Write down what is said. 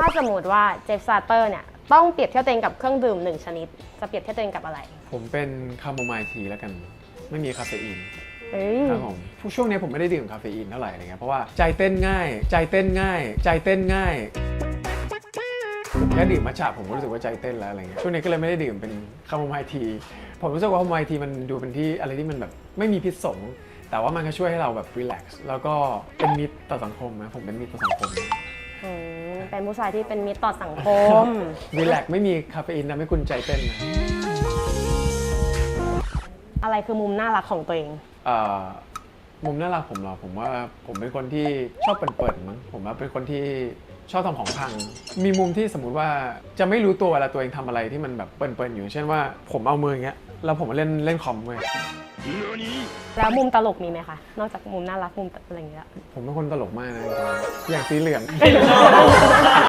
ถ้าสมมติว่าเจฟซาเตอร์เนี่ยต้องเปรียบเทียบตัวเองกับเครื่องดื่มหนึ่งชนิด จะเปรียบเทียบตัวเองกับอะไรผมเป็นคาโมไมล์ทีแล้วกัน ไม่มีคาเฟอีนเฮ้ยครับผมช่วงนี้ผมไม่ได้ดื่มคาเฟอีนเท่าไหร่อะไรเงี้ยเพราะว่าใจเต้นง่าย ใจเต้นง่าย ใจเต้นง่ายผมแค่ดื่มมัทฉะผมก็รู้สึกว่าใจเต้นแล้วอะไรเงี้ยช่วงนี้ก็เลยไม่ได้ดื่มเป็นคาโมไมล์ทีผมรู้สึกว่าคาโมไมล์ทีมันดูเป็นที่อะไรที่มันแบบไม่มีพิษสงแต่ว่ามันก็ช่วยให้เราแบบรีแลกซ์แล้วก็เป็นมิตรต่อสังคมนะผมเป็นมิตรต่อสังคม อืมเป็นผู้ชายที่เป็นมิตรต่อสังคม รีแลกซ์ไม่มีคาเฟอีนทำให้คุณใจเต้นนะอะไรคือมุมน่ารักของตัวเอง เอ่อมุมน่ารักผมเหรอผมว่าผมเป็นคนที่ชอบเปิดๆมั้งผมว่าเป็นคนที่ ชอบทำของพัง มีมุมที่สมมุติว่าจะไม่รู้ตัวเวลาตัวเองทำอะไรที่มันแบบเปิดๆอยู่ เช่นว่าผมเอามืออย่างเงี้ยแล้วผมมาเล่นเล่นคอมเว้ยแล้วมุมตลกมีไหมคะ นอกจากมุมน่ารักมุมอะไรอย่างเงี้ย ผมเป็นคนตลกมากนะจริงๆอย่างสีเหลือง